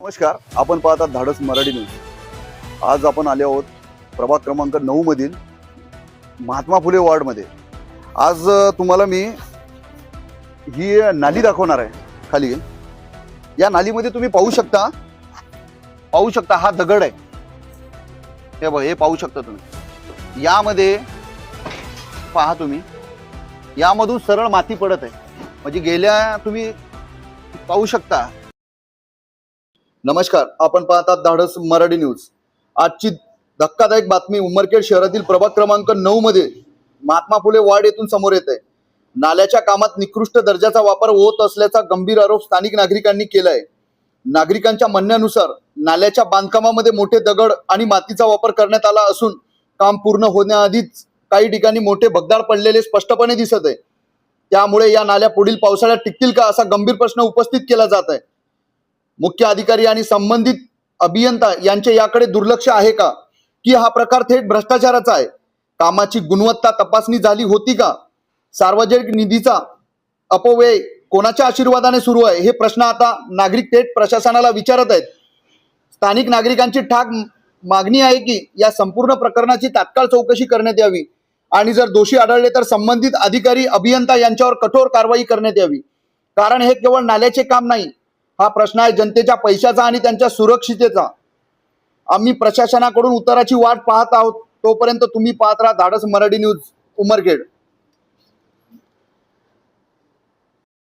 नमस्कार आपण पाहतात धाडस मराठी न्यूज आज आपण आले आहोत प्रभाग क्रमांक नऊ मधील महात्मा फुले वार्डमध्ये आज तुम्हाला मी ही नाली दाखवणार आहे खाली या नालीमध्ये तुम्ही पाहू शकता पाहू शकता हा दगड आहे. हे बघ हे पाहू शकता तुम्ही. यामध्ये पहा तुम्ही यामधून सरळ माती पडत आहे. म्हणजे गेल्या तुम्ही पाहू शकता नमस्कार आपण पाहतात धाडस मराठी न्यूज. आजची धक्कादायक बातमी उमरखेड शहरातील प्रभाग क्रमांक नऊ मध्ये महात्मा फुले वार्ड येथून समोर येत आहे. नाल्याच्या कामात निकृष्ट दर्जाचा वापर होत असल्याचा गंभीर आरोप स्थानिक नागरिकांनी केला आहे नागरिकांच्या म्हणण्यानुसार नाल्याच्या बांधकामामध्ये मोठे दगड आणि मातीचा वापर करण्यात आला असून काम पूर्ण होण्याआधीच काही ठिकाणी मोठे भगदाड पडलेले स्पष्टपणे दिसत आहे. त्यामुळे या नाल्या पुढील पावसाळ्यात टिकतील का असा गंभीर प्रश्न उपस्थित केला जात आहे. मुख्य अधिकारी आणि संबंधित अभियंता यांचे याकडे दुर्लक्ष आहे का? की हा प्रकार थेट भ्रष्टाचाराचा आहे? कामाची गुणवत्ता तपासणी झाली होती का? सार्वजनिक निधीचा अपव्यय कोणाच्या आशीर्वादाने सुरू आहे? हे प्रश्न आता नागरिक थेट प्रशासनाला विचारत आहेत. स्थानिक नागरिकांची ठाक मागणी आहे की या संपूर्ण प्रकरणाची तात्काळ चौकशी करण्यात यावी. आणि जर दोषी आढळले तर संबंधित अधिकारी अभियंता यांच्यावर कठोर कारवाई करण्यात यावी. कारण हे केवळ नाल्याचे काम नाही हा प्रश्न आहे जनतेच्या पैशाचा आणि त्यांच्या सुरक्षितेचा. आम्ही प्रशासनाकडून उत्तराची वाट पाहत आहोत. तोपर्यंत तुम्ही पाहत राहा धाडस मराठी न्यूज उमरखेड.